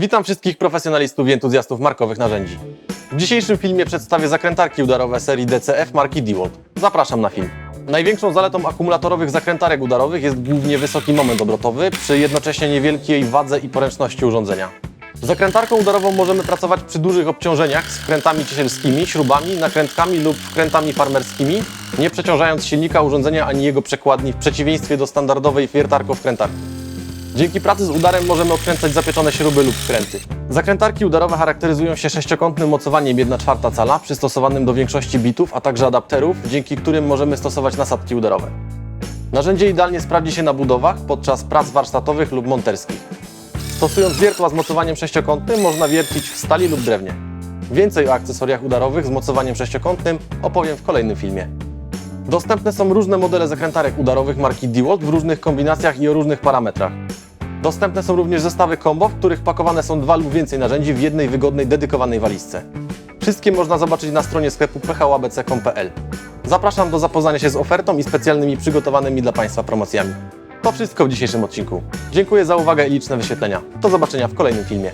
Witam wszystkich profesjonalistów i entuzjastów markowych narzędzi. W dzisiejszym filmie przedstawię zakrętarki udarowe serii DCF marki DeWalt. Zapraszam na film. Największą zaletą akumulatorowych zakrętarek udarowych jest głównie wysoki moment obrotowy przy jednocześnie niewielkiej wadze i poręczności urządzenia. Zakrętarką udarową możemy pracować przy dużych obciążeniach z wkrętami ciesielskimi, śrubami, nakrętkami lub wkrętami farmerskimi, nie przeciążając silnika urządzenia ani jego przekładni w przeciwieństwie do standardowej wiertarko-wkrętarki. Dzięki pracy z udarem możemy odkręcać zapieczone śruby lub wkręty. Zakrętarki udarowe charakteryzują się sześciokątnym mocowaniem 1,4 cala przystosowanym do większości bitów, a także adapterów, dzięki którym możemy stosować nasadki udarowe. Narzędzie idealnie sprawdzi się na budowach podczas prac warsztatowych lub monterskich. Stosując wiertła z mocowaniem sześciokątnym można wiercić w stali lub drewnie. Więcej o akcesoriach udarowych z mocowaniem sześciokątnym opowiem w kolejnym filmie. Dostępne są różne modele zakrętarek udarowych marki DeWalt w różnych kombinacjach i o różnych parametrach. Dostępne są również zestawy combo, w których pakowane są dwa lub więcej narzędzi w jednej wygodnej, dedykowanej walizce. Wszystkie można zobaczyć na stronie sklepu phłabc.pl. Zapraszam do zapoznania się z ofertą i specjalnymi przygotowanymi dla Państwa promocjami. To wszystko w dzisiejszym odcinku. Dziękuję za uwagę i liczne wyświetlenia. Do zobaczenia w kolejnym filmie.